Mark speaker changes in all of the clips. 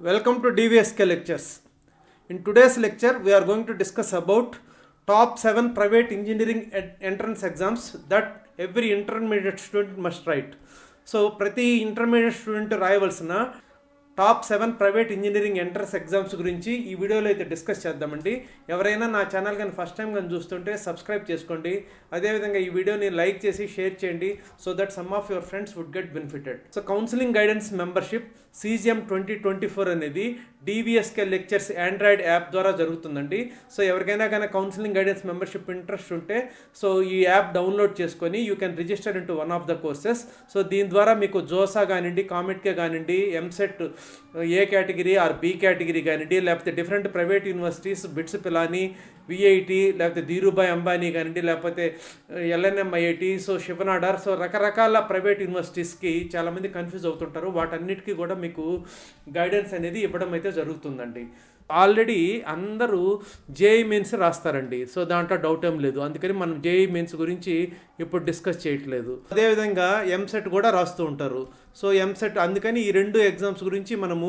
Speaker 1: Welcome to DVSK lectures. In today's lecture, we are going to discuss about top 7 private engineering en- entrance exams that every intermediate student must write. So ప్రతి intermediate student రాయవలసిన top seven private engineering entrance exams గురించి ఈ వీడియోలో అయితే discuss చేద్దామండి. ఎవరైనా నా channel కానీ first time కానీ చూస్తుంటే సబ్స్క్రైబ్ చేసుకోండి. అదేవిధంగా ఈ వీడియోని లైక్ చేసి షేర్ చేయండి. So that some of your friends would get benefited. So counselling guidance membership CGM twenty twenty four అనేది డివిఎస్కే లెక్చర్స్ ఆండ్రాయిడ్ యాప్ ద్వారా జరుగుతుందండి. సో ఎవరికైనా కానీ కౌన్సిలింగ్ గైడెన్స్ మెంబర్షిప్ ఇంట్రెస్ట్ ఉంటే సో ఈ యాప్ డౌన్లోడ్ చేసుకొని you can register in one of the courses. So దీని ద్వారా మీకు జోసా కానివ్వండి కామెట్కే కానివ్వండి EAMCET A category or B category కానివ్వండి లేకపోతే different private universities BITS Pilani VIT లేకపోతే ధీరుభాయ్ అంబానీ కానివ్వండి లేకపోతే LNM IIT so Shiv Nadar so రకరకాల ప్రైవేట్ యూనివర్సిటీస్కి చాలామంది కన్ఫ్యూజ్ అవుతుంటారు. వాటన్నిటికీ కూడా మీకు గైడెన్స్ అనేది ఇవ్వడం అయితే జరుగుతుందండి. ఆల్రెడీ అందరూ జేఈ మెయిన్స్ రాస్తారండి. సో దాంట్లో డౌట్ ఏం లేదు. అందుకని మనం జేఈ మెయిన్స్ గురించి ఇప్పుడు డిస్కస్ చేయట్లేదు. అదేవిధంగా ఎంసెట్ కూడా రాస్తూ ఉంటారు. సో ఎంసెట్ అందుకని ఈ రెండు ఎగ్జామ్స్ గురించి మనము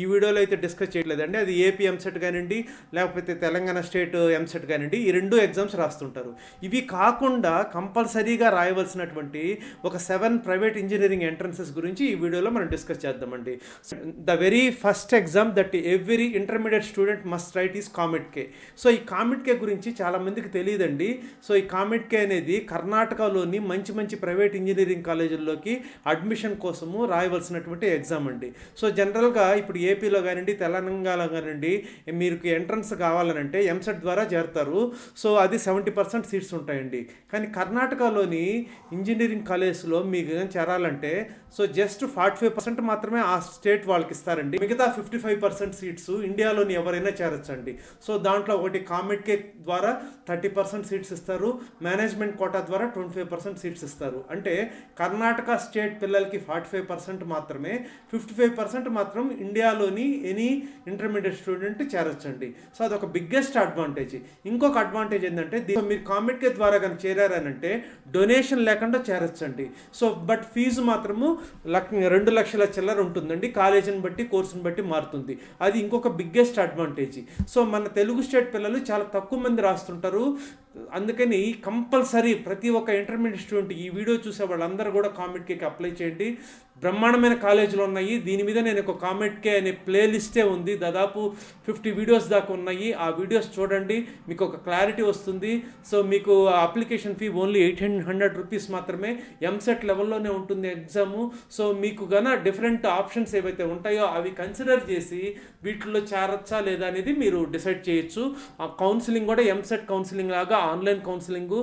Speaker 1: ఈ వీడియోలో అయితే డిస్కస్ చేయట్లేదండి. అది ఏపీ ఎంసెట్ కానివ్వండి లేకపోతే తెలంగాణ స్టేట్ ఎంసెట్ కానివ్వండి ఈ రెండు ఎగ్జామ్స్ రాస్తుంటారు. ఇవి కాకుండా కంపల్సరీగా రాయవలసినటువంటి ఒక సెవెన్ ప్రైవేట్ ఇంజనీరింగ్ ఎంట్రన్సెస్ గురించి ఈ వీడియోలో మనం డిస్కస్ చేద్దామండి. The very first exam that every intermediate student must write is COMEDK so ఈ కామెట్ కే గురించి చాలామందికి తెలియదండి. సో ఈ కామెట్ కే అనేది కర్ణాటకలోని మంచి మంచి ప్రైవేట్ ఇంజనీరింగ్ కాలేజీల్లోకి అడ్మిషన్ కోసం కోసము రాయవలసినటువంటి ఎగ్జామ్ అండి. సో జనరల్గా ఇప్పుడు ఏపీలో కానివ్వండి తెలంగాణలో కానివ్వండి మీకు ఎంట్రన్స్ కావాలనంటే ఎంసెట్ ద్వారా చేరతారు. సో అది సెవెంటీ పర్సెంట్ సీట్స్ ఉంటాయండి. కానీ కర్ణాటకలోని ఇంజనీరింగ్ కాలేజ్లో మీకు చేరాలంటే so just forty five percent మాత్రమే ఆ స్టేట్ వాళ్ళకి ఇస్తారండి. మిగతా ఫిఫ్టీ ఫైవ్ పర్సెంట్ సీట్స్ ఇండియాలోని ఎవరైనా చేరొచ్చండి. సో దాంట్లో ఒకటి కామెడ్కే ద్వారా థర్టీ పర్సెంట్ సీట్స్ ఇస్తారు. మేనేజ్మెంట్ కోటా ద్వారా ట్వంటీ ఫైవ్ పర్సెంట్ సీట్స్ ఇస్తారు. అంటే కర్ణాటక స్టేట్ పిల్లలకి ఫార్టీ ఫైవ్ పర్సెంట్ మాత్రమే ఫిఫ్టీ ఫైవ్ పర్సెంట్ మాత్రం ఇండియాలోని ఎనీ ఇంటర్మీడియట్ స్టూడెంట్ చేరొచ్చండి. సో అదొక బిగ్గెస్ట్ అడ్వాంటేజ్. ఇంకొక అడ్వాంటేజ్ ఏంటంటే మీరు కామెట్కే ద్వారా కానీ చేరారనంటే డొనేషన్ లేకుండా చేరొచ్చండి. సో బట్ ఫీజు మాత్రము లక్ రెండు లక్షల చిల్లర ఉంటుందండి. కాలేజీని బట్టి కోర్సుని బట్టి మారుతుంది. అది ఇంకొక బిగ్గెస్ట్ అడ్వాంటేజ్. సో మన తెలుగు స్టేట్ పిల్లలు చాలా తక్కువ మంది రాస్తుంటారు. అందుకని కంపల్సరీ ప్రతి ఒక్క ఇంటర్మీడియట్ స్టూడెంట్ ఈ వీడియో చూసే వాళ్ళందరూ కూడా కామెంట్కి అప్లై చేయండి. బ్రహ్మాండమైన కాలేజీలు ఉన్నాయి. దీని మీద నేను ఒక కామెంట్కే అనే ప్లేలిస్టే ఉంది. దాదాపు ఫిఫ్టీ వీడియోస్ దాకా ఉన్నాయి. ఆ వీడియోస్ చూడండి. మీకు ఒక క్లారిటీ వస్తుంది. సో మీకు application fee only eight hundred rupees మాత్రమే ఎంసెట్ లెవెల్లోనే ఉంటుంది ఎగ్జాము. సో మీకు గన డిఫరెంట్ ఆప్షన్స్ ఏవైతే ఉంటాయో అవి కన్సిడర్ చేసి వీటిలో చేరచ్చా లేదా అనేది మీరు డిసైడ్ చేయొచ్చు. ఆ కౌన్సిలింగ్ కూడా ఎంసెట్ కౌన్సిలింగ్ లాగా ఆన్లైన్ కౌన్సిలింగ్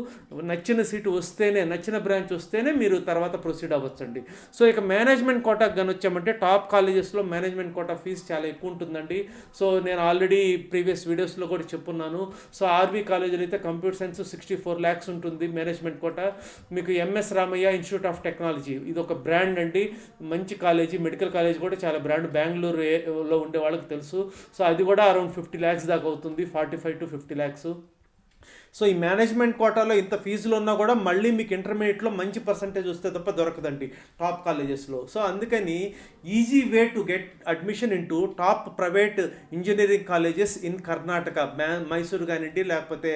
Speaker 1: నచ్చిన సీటు వస్తేనే నచ్చిన బ్రాంచ్ వస్తేనే మీరు తర్వాత ప్రొసీడ్ అవ్వచ్చండి. సో ఇక మేనేజ్మెంట్ కోటాకు కానీ వచ్చామంటే టాప్ కాలేజెస్లో మేనేజ్మెంట్ కోటా ఫీజు చాలా ఎక్కువ ఉంటుందండి. సో నేను ఆల్రెడీ ప్రీవియస్ వీడియోస్లో కూడా చెప్పున్నాను. సో ఆర్బీ కాలేజీలో అయితే computer science sixty four lakhs ఉంటుంది మేనేజ్మెంట్ కోటా. మీకు MS Ramaiah institute of technology. ఇది ఒక బ్రాండ్ అండి. మంచి కాలేజీ మెడికల్ కాలేజ్ కూడా చాలా బ్రాండ్. బెంగళూరు ఉండే వాళ్ళకి తెలుసు. సో అది కూడా అరౌండ్ ఫిఫ్టీ ల్యాక్స్ దాకా అవుతుంది. Forty five to fifty lakhs. So ఈ మేనేజ్మెంట్ కోటాలో ఇంత ఫీజులు ఉన్నా కూడా మళ్ళీ మీకు ఇంటర్మీడియట్లో మంచి పర్సంటేజ్ వస్తే తప్ప దొరకదండి టాప్ కాలేజెస్లో సో అందుకని easy way to get admission in top private engineering colleges in Karnataka Mysore కానివ్వండి లేకపోతే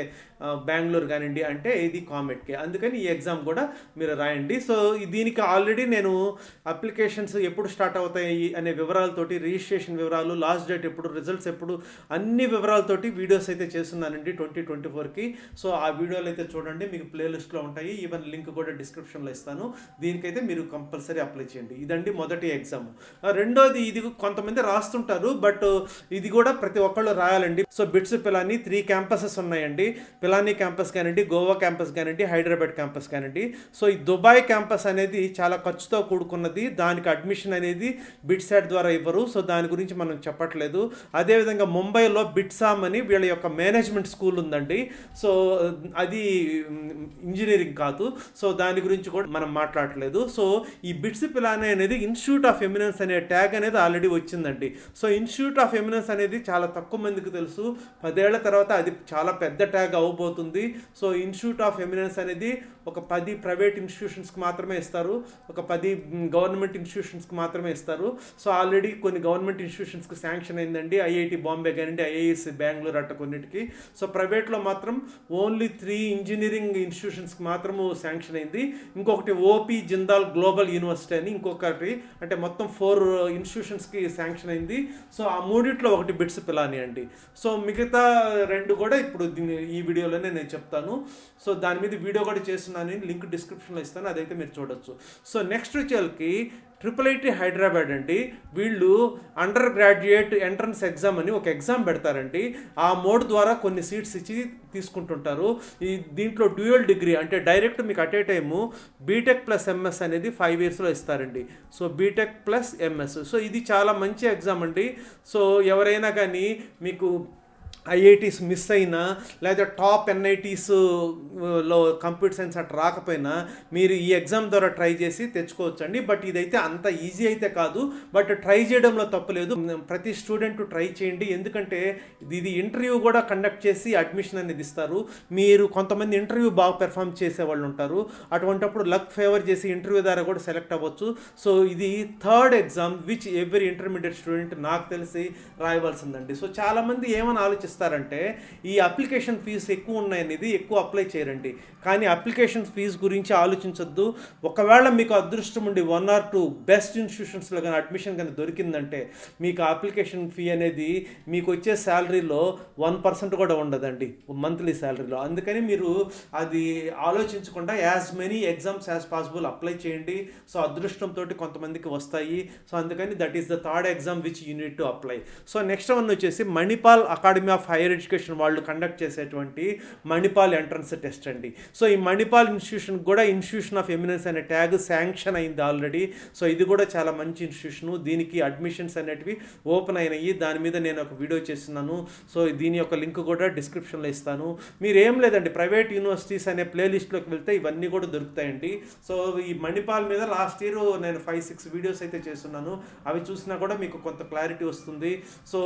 Speaker 1: బెంగళూరు కానివ్వండి అంటే ఇది కామెట్కి అందుకని ఈ ఎగ్జామ్ కూడా మీరు రాయండి. సో దీనికి ఆల్రెడీ నేను అప్లికేషన్స్ ఎప్పుడు స్టార్ట్ అవుతాయి అనే వివరాలతోటి రిజిస్ట్రేషన్ వివరాలు లాస్ట్ డేట్ ఎప్పుడు రిజల్ట్స్ ఎప్పుడు అన్ని వివరాలతోటి వీడియోస్ అయితే చేస్తున్నానండి ట్వంటీ ట్వంటీ ఫోర్కి సో ఆ వీడియోలు అయితే చూడండి మీకు ప్లేలిస్ట్లో ఉంటాయి. ఈవెన్ లింక్ కూడా డిస్క్రిప్షన్లో ఇస్తాను. దీనికైతే మీరు కంపల్సరీ అప్లై చేయండి. ఇదండి మొదటి ఎగ్జామ్ రెండోది ఇది కొంతమంది రాస్తుంటారు బట్ ఇది కూడా ప్రతి ఒక్కళ్ళు రాయాలండి. So BITS Pilani three campuses ఉన్నాయండి. పిలాని క్యాంపస్ కానివ్వండి గోవా క్యాంపస్ కానివ్వండి హైదరాబాద్ క్యాంపస్ కానివ్వండి. సో ఈ దుబాయ్ క్యాంపస్ అనేది చాలా ఖర్చుతో కూడుకున్నది. దానికి అడ్మిషన్ అనేది బిట్సాట్ ద్వారా ఇవ్వరు. సో దాని గురించి మనం చెప్పట్లేదు. అదేవిధంగా ముంబైలో బిట్సామ్ అని వీళ్ళ యొక్క మేనేజ్మెంట్ స్కూల్ ఉందండి. సో అది ఇంజనీరింగ్ కాదు. సో దాని గురించి కూడా మనం మాట్లాడలేదు. సో ఈ బిట్స్ పిలానే అనేది ఇన్స్టిట్యూట్ ఆఫ్ ఎమినెన్స్ అనే ట్యాగ్ అనేది ఆల్రెడీ వచ్చిందండి. సో ఇన్స్టిట్యూట్ ఆఫ్ ఎమినెన్స్ అనేది చాలా తక్కువ మందికి తెలుసు. పదేళ్ళ తర్వాత అది చాలా పెద్ద ట్యాగ్ అవ్వబోతుంది సో ఇన్స్టిట్యూట్ ఆఫ్ ఎమినెన్స్ అనేది ఒక పది ప్రైవేట్ ఇన్స్టిట్యూషన్స్కి మాత్రమే ఇస్తారు. ఒక పది గవర్నమెంట్ ఇన్స్టిట్యూషన్స్కి మాత్రమే ఇస్తారు. సో ఆల్రెడీ కొన్ని గవర్నమెంట్ ఇన్స్టిట్యూషన్స్కి శాంక్షన్ అయిందండి. ఐఐటి బాంబే కానివ్వండి ఐఐఎస్ బెంగళూరు అట్ట కొన్నిటికి. సో ప్రైవేట్లో మాత్రం ఓన్లీ త్రీ ఇంజనీరింగ్ ఇన్స్టిట్యూషన్స్కి మాత్రము శాంక్షన్ అయింది. ఇంకొకటి ఓపీ జిందాల్ గ్లోబల్ యూనివర్సిటీ అని ఇంకొకటి అంటే మొత్తం ఫోర్ ఇన్స్టిట్యూషన్స్కి శాంక్షన్ అయింది. సో ఆ మూడిట్లో ఒకటి బిట్స్ పిలాని అండి. సో మిగతా రెండు కూడా ఇప్పుడు దీని ఈ వీడియోలోనే నేను చెప్తాను. సో దాని మీద వీడియో కూడా చేస్తున్నాను. లింక్ డిస్క్రిప్షన్లో ఇస్తాను. అదైతే మీరు చూడొచ్చు. సో నెక్స్ట్ వచ్చేకి ట్రిపుల్ ఐటీ హైదరాబాద్ అండి. వీళ్ళు అండర్ గ్రాడ్యుయేట్ ఎంట్రన్స్ ఎగ్జామ్ అని ఒక ఎగ్జామ్ పెడతారండి. ఆ మోడ్ ద్వారా కొన్ని సీట్స్ ఇచ్చి తీసుకుంటుంటారు. ఈ దీంట్లో డ్యూయల్ డిగ్రీ అంటే డైరెక్ట్ మీకు at a time BTech plus MS అనేది ఫైవ్ ఇయర్స్లో ఇస్తారండి. So BTech plus MS. So ఇది చాలా మంచి ఎగ్జామ్ అండి. సో ఎవరైనా కానీ మీకు ఐఐటీస్ మిస్ అయినా లేదా టాప్ ఎన్ఐటీస్ uh, లో కంప్యూటర్ సైన్స్ అట్లా రాకపోయినా మీరు ఈ ఎగ్జామ్ ద్వారా ట్రై చేసి తెచ్చుకోవచ్చండి. బట్ ఇదైతే అంత ఈజీ అయితే కాదు. బట్ ట్రై చేయడంలో తప్పలేదు ప్రతి స్టూడెంట్ ట్రై చేయండి. ఎందుకంటే ఇది ఇంటర్వ్యూ కూడా కండక్ట్ చేసి అడ్మిషన్ అనేది ఇస్తారు. మీరు కొంతమంది ఇంటర్వ్యూ బాగా పెర్ఫామ్ చేసే వాళ్ళు ఉంటారు. అటువంటప్పుడు లక్ ఫేవర్ చేసి ఇంటర్వ్యూ ద్వారా కూడా సెలెక్ట్ అవ్వచ్చు. సో ఇది third exam which every intermediate student నాకు తెలిసి రాయవలసిందండి. సో చాలామంది ఏమని ఇస్తారంటే ఈ అప్లికేషన్ ఫీజు ఎక్కువ ఉన్నాయనేది ఎక్కువ అప్లై చేయరండి. కానీ అప్లికేషన్ ఫీజు గురించి ఆలోచించొద్దు. ఒకవేళ మీకు అదృష్టం ఉండి వన్ ఆర్ టూ బెస్ట్ ఇన్స్టిట్యూషన్స్లో కానీ అడ్మిషన్ కానీ దొరికిందంటే మీకు అప్లికేషన్ ఫీ అనేది మీకు వచ్చే శాలరీలో వన్ పర్సెంట్ కూడా ఉండదండి. మంత్లీ శాలరీలో. అందుకని మీరు అది ఆలోచించకుండా as many exams as possible apply చేయండి. సో అదృష్టంతో కొంతమందికి వస్తాయి. సో అందుకని that is the third exam which you need to apply. So next one వచ్చేసి Manipal academy of higher education వాళ్ళు కండక్ట్ చేసేటువంటి మణిపాల్ ఎంట్రన్స్ టెస్ట్ అండి. సో ఈ మణిపాల్ ఇన్స్టిట్యూషన్ కూడా ఇన్స్టిట్యూషన్ ఆఫ్ ఎమినెన్స్ అనే ట్యాగ్ శాంక్షన్ అయింది ఆల్రెడీ. సో ఇది కూడా చాలా మంచి ఇన్స్టిట్యూషన్. దీనికి అడ్మిషన్స్ అనేటివి ఓపెన్ అయినాయి. దాని మీద నేను ఒక వీడియో చేస్తున్నాను. సో దీని యొక్క లింక్ కూడా డిస్క్రిప్షన్లో ఇస్తాను. మీరు ఏం లేదండి ప్రైవేట్ యూనివర్సిటీస్ అనే ప్లేలిస్ట్లోకి వెళ్తే ఇవన్నీ కూడా దొరుకుతాయండి. సో ఈ మణిపాల్ మీద లాస్ట్ ఇయర్ నేను ఫైవ్ సిక్స్ వీడియోస్ అయితే చేస్తున్నాను. అవి చూసినా కూడా మీకు కొంత క్లారిటీ వస్తుంది. సో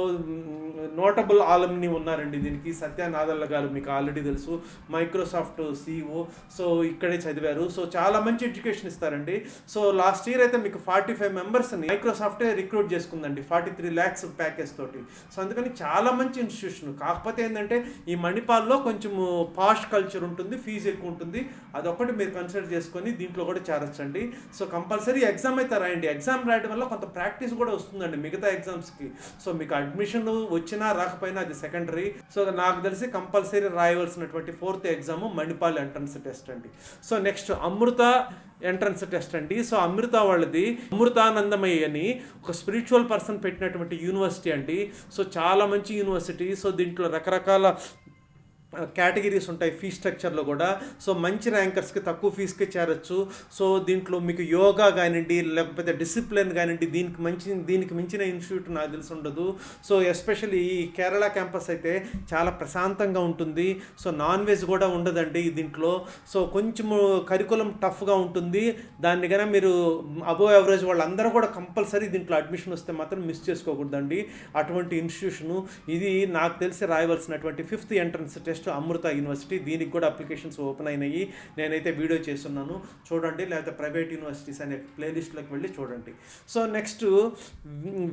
Speaker 1: నోటబుల్ ఆలమ్ని ఉన్నారండి దీనికి. సత్యనాదల్ల గారు మీకు ఆల్రెడీ తెలుసు. మైక్రోసాఫ్ట్ సిఇఓ సో ఇక్కడే చదివారు. సో చాలా మంచి ఎడ్యుకేషన్ ఇస్తారండి. సో లాస్ట్ ఇయర్ అయితే మీకు ఫార్టీ ఫైవ్ మెంబర్స్ని మైక్రోసాఫ్టే రిక్రూట్ చేసుకుందండి. ఫార్టీ త్రీ ల్యాక్స్ ప్యాకేజ్ తోటి. సో అందుకని చాలా మంచి ఇన్స్టిట్యూషన్. కాకపోతే ఏంటంటే ఈ మణిపాల్లో కొంచెం పాష్ కల్చర్ ఉంటుంది ఫీజు ఎక్కువ ఉంటుంది. అదొకటి మీరు కన్సిడర్ చేసుకొని దీంట్లో కూడా చేరొచ్చండి. సో కంపల్సరీ ఎగ్జామ్ అయితే రాయండి. ఎగ్జామ్ రాయడం వల్ల కొంత ప్రాక్టీస్ కూడా వస్తుందండి మిగతా ఎగ్జామ్స్కి. సో మీకు అడ్మిషన్ వచ్చినా రాకపోయినా అది సెకండరీ సో నాకు తెలిసి compulsory రాయవలసినటువంటి fourth exam Manipal entrance test అండి. So next Amrita entrance test అండి. సో అమృత వాళ్ళది అమృతానందమయ్య అని ఒక స్పిరిచువల్ పర్సన్ పెట్టినటువంటి యూనివర్సిటీ అండి. సో చాలా మంచి యూనివర్సిటీ సో దీంట్లో రకరకాల కేటగిరీస్ ఉంటాయి ఫీ స్ట్రక్చర్లో కూడా. సో మంచి ర్యాంకర్స్కి తక్కువ ఫీజుకి చేరొచ్చు. సో దీంట్లో మీకు యోగా కానివ్వండి లేకపోతే డిసిప్లిన్ కానివ్వండి దీనికి మంచి దీనికి మించిన ఇన్స్టిట్యూట్ నాకు తెలిసి ఉండదు. సో ఎస్పెషల్లీ ఈ కేరళ క్యాంపస్ అయితే చాలా ప్రశాంతంగా ఉంటుంది. సో నాన్ వెజ్ కూడా ఉండదండి దీంట్లో. సో కొంచెము కరికులం టఫ్గా ఉంటుంది. దాన్ని కనుక మీరు అబోవ్ యావరేజ్ వాళ్ళందరూ కూడా కంపల్సరీ దీంట్లో అడ్మిషన్ వస్తే మాత్రం మిస్ చేసుకోకూడదండి. అటువంటి ఇన్స్టిట్యూషను ఇది నాకు తెలిసి రాయవలసినటువంటి fifth entrance test Amrita university. దీనికి కూడా అప్లికేషన్స్ ఓపెన్ అయినాయి. నేనైతే వీడియో చేస్తున్నాను. చూడండి లేకపోతే ప్రైవేట్ యూనివర్సిటీస్ అనే ప్లేలిస్ట్లోకి వెళ్ళి చూడండి. సో నెక్స్ట్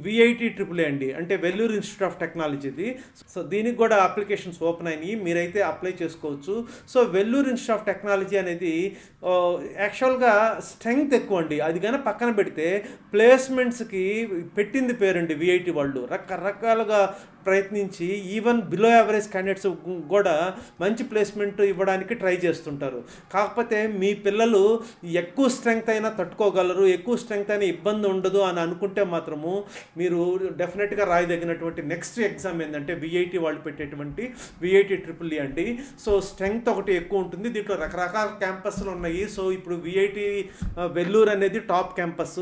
Speaker 1: విఐటి ట్రిపుల్ అండి. అంటే వెల్లూరు ఇన్స్టిట్యూట్ ఆఫ్ టెక్నాలజీది. సో దీనికి కూడా అప్లికేషన్స్ ఓపెన్ అయినాయి. మీరైతే అప్లై చేసుకోవచ్చు. So Vellore institute of technology అనేది యాక్చువల్గా స్ట్రెంగ్త్ ఎక్కువ అండి. అది కానీ పక్కన పెడితే ప్లేస్మెంట్స్కి పెట్టింది పేరండి విఐటి వాళ్ళు. రకరకాలుగా ప్రయత్నించి ఈవెన్ బిలో యావరేజ్ క్యాండిడేట్స్ కూడా మంచి ప్లేస్మెంట్ ఇవ్వడానికి ట్రై చేస్తుంటారు. కాకపోతే మీ పిల్లలు ఎక్కువ స్ట్రెంగ్త్ అయినా తట్టుకోగలరు ఎక్కువ స్ట్రెంగ్త్ అయినా ఇబ్బంది ఉండదు అని అనుకుంటే మాత్రము మీరు డెఫినెట్గా రాయదగినటువంటి నెక్స్ట్ ఎగ్జామ్ ఏంటంటే విఐటి వాళ్ళు పెట్టేటువంటి విఐటి ట్రిపుల్ ఈ అండి. సో స్ట్రెంగ్త్ ఒకటి ఎక్కువ ఉంటుంది. దీంట్లో రకరకాల క్యాంపస్లు ఉన్నాయి. సో ఇప్పుడు విఐటి వెల్లూరు అనేది టాప్ క్యాంపస్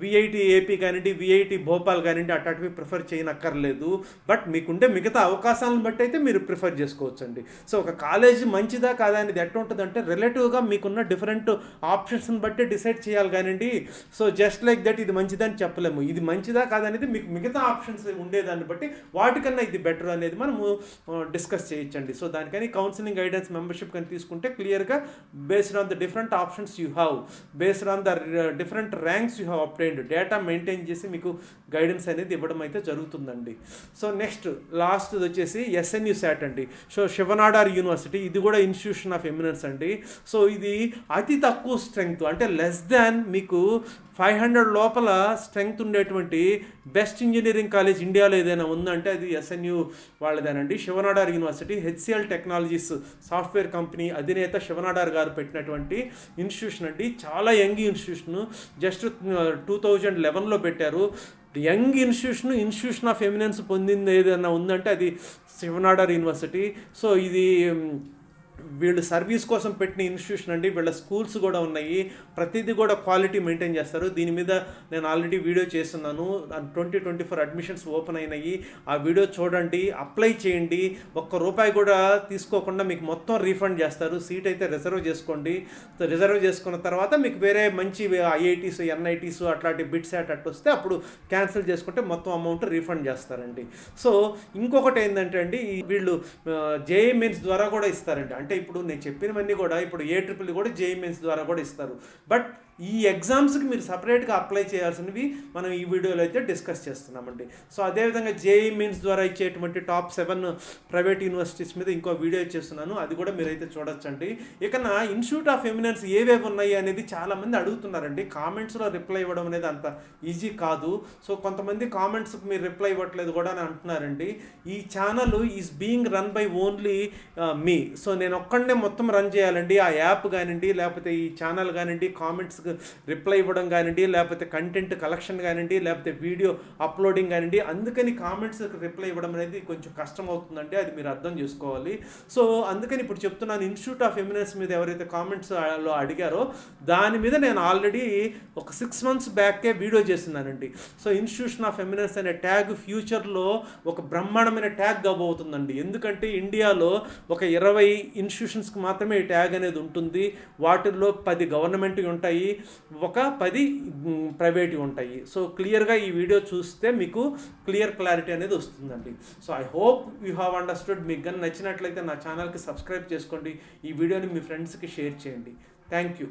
Speaker 1: విఐటి ఏపీ కానివ్వండి విఐటి భోపాల్ కానివ్వండి అట్లాంటివి ప్రిఫర్ చేయనక్కర్లేదు. బట్ మీకుండే మిగతా అవకాశాలను బట్టి అయితే మీరు ప్రిఫర్ చేసుకోవచ్చండి. సో ఒక కాలేజ్ మంచిదా కాదా అనేది ఎట్లా ఉంటుందంటే రిలేటివ్గా మీకున్న డిఫరెంట్ ఆప్షన్స్ని బట్టి డిసైడ్ చేయాలి కానివ్వండి. సో జస్ట్ లైక్ దట్ ఇది మంచిదని చెప్పలేము. ఇది మంచిదా కాదనేది మీకు మిగతా ఆప్షన్స్ ఉండేదాన్ని బట్టి వాటికన్నా ఇది బెటర్ అనేది మనము డిస్కస్ చేయొచ్చండి. సో దానికని కౌన్సిలింగ్ గైడెన్స్ మెంబర్షిప్ కానీ తీసుకుంటే క్లియర్గా based on the different options you have based on the different ranks you have obtained data maintain చేసి మీకు గైడెన్స్ అనేది ఇవ్వడం అయితే జరుగుతుందండి. సో నెక్స్ట్ లాస్ట్ వచ్చేసి ఎస్ఎన్యు శాట్ అండి. సో శివనాడార్ యూనివర్సిటీ ఇది కూడా ఇన్స్టిట్యూషన్ ఆఫ్ ఎమినెన్స్ అండి. సో ఇది అతి తక్కువ స్ట్రెంగ్త్ అంటే లెస్ దాన్ మీకు ఫైవ్ హండ్రెడ్ లోపల స్ట్రెంగ్త్ ఉండేటువంటి బెస్ట్ ఇంజనీరింగ్ కాలేజ్ ఇండియాలో ఏదైనా ఉందంటే అది SNU వాళ్ళదేనండి. Shiv Nadar university HCL technologies software company అధినేత శివనాడార్ గారు పెట్టినటువంటి ఇన్స్టిట్యూషన్ అండి. చాలా young institution. Just two thousand లెవెన్లో పెట్టారు young institution institution of eminence పొందింది ఏదైనా ఉందంటే అది శివనాడర్ యూనివర్సిటీ. సో ఇది వీళ్ళు సర్వీస్ కోసం పెట్టిన ఇన్స్టిట్యూషన్ అండి వీళ్ళ స్కూల్స్ కూడా ఉన్నాయి. ప్రతిదీ కూడా క్వాలిటీ మెయింటైన్ చేస్తారు. దీని మీద నేను ఆల్రెడీ వీడియో చేస్తున్నాను. Twenty twenty four admissions open అయినాయి. ఆ వీడియో చూడండి అప్లై చేయండి. ఒక్క రూపాయి కూడా తీసుకోకుండా మీకు మొత్తం రీఫండ్ చేస్తారు. సీట్ అయితే రిజర్వ్ చేసుకోండి. రిజర్వ్ చేసుకున్న తర్వాత మీకు వేరే మంచి ఐఐటీస్ ఎన్ఐటీస్ అట్లాంటి బిట్స్ అట్టు వస్తే అప్పుడు క్యాన్సిల్ చేసుకుంటే మొత్తం అమౌంట్ రీఫండ్ చేస్తారండి. సో ఇంకొకటి ఏంటంటే అండి వీళ్ళు జేఏ మెయిన్స్ ద్వారా కూడా ఇస్తారండి. అంటే ఇప్పుడు నేను చెప్పినవన్నీ కూడా ఇప్పుడు ఏ ట్రిపుల్ e కూడా జేఈ మెయిన్స్ ద్వారా కూడా ఇస్తారు. బట్ ఈ ఎగ్జామ్స్కి మీరు సపరేట్గా అప్లై చేయాల్సినవి మనం ఈ వీడియోలో అయితే డిస్కస్ చేస్తున్నామండి. సో అదేవిధంగా జేఈ మీన్స్ ద్వారా ఇచ్చేటువంటి టాప్ సెవెన్ ప్రైవేట్ యూనివర్సిటీస్ మీద ఇంకో వీడియో చేస్తున్నాను అది కూడా మీరైతే చూడొచ్చండి. ఇక నా ఇన్స్టిట్యూట్ ఆఫ్ ఎమినెన్స్ ఏవేవి ఉన్నాయి అనేది చాలామంది అడుగుతున్నారండి. కామెంట్స్లో రిప్లై ఇవ్వడం అనేది అంత ఈజీ కాదు. సో కొంతమంది కామెంట్స్కి మీరు రిప్లై ఇవ్వట్లేదు కూడా అని అంటున్నారండి. ఈ channel is being run by only me. So నేను ఒక్కడనే మొత్తం రన్ చేయాలండి. ఆ యాప్ కానివ్వండి లేకపోతే ఈ ఛానల్ కానివ్వండి కామెంట్స్ రిప్లై ఇవ్వడం కానివ్వండి లేకపోతే కంటెంట్ కలెక్షన్ కానివ్వండి లేకపోతే వీడియో అప్లోడింగ్ కానివ్వండి అందుకని కామెంట్స్ రిప్లై ఇవ్వడం అనేది కొంచెం కష్టం అవుతుందంటే అది మీరు అర్థం చేసుకోవాలి. సో అందుకని ఇప్పుడు చెప్తున్నాను ఇన్స్టిట్యూట్ ఆఫ్ ఎమినెన్స్ మీద ఎవరైతే కామెంట్స్లో అడిగారో దాని మీద నేను ఆల్రెడీ ఒక సిక్స్ మంత్స్ బ్యాకే వీడియో చేస్తున్నానండి. సో ఇన్స్టిట్యూషన్ ఆఫ్ ఎమినెన్స్ అనే ట్యాగ్ ఫ్యూచర్లో ఒక బ్రహ్మాండమైన ట్యాగ్ కాబోతుందండి. ఎందుకంటే ఇండియాలో ఒక ఇరవై ఇన్స్టిట్యూషన్స్కి మాత్రమే ఈ ట్యాగ్ అనేది ఉంటుంది. వాటిల్లో పది గవర్నమెంట్ ఉంటాయి. ఒక పది ప్రైవేట్ ఉంటాయి. సో క్లియర్గా ఈ వీడియో చూస్తే మీకు క్లియర్ క్లారిటీ అనేది వస్తుందండి. So I hope you have understood. మీకు కానీ నచ్చినట్లయితే నా ఛానల్కి సబ్స్క్రైబ్ చేసుకోండి. ఈ వీడియోని మీ ఫ్రెండ్స్కి షేర్ చేయండి. Thank you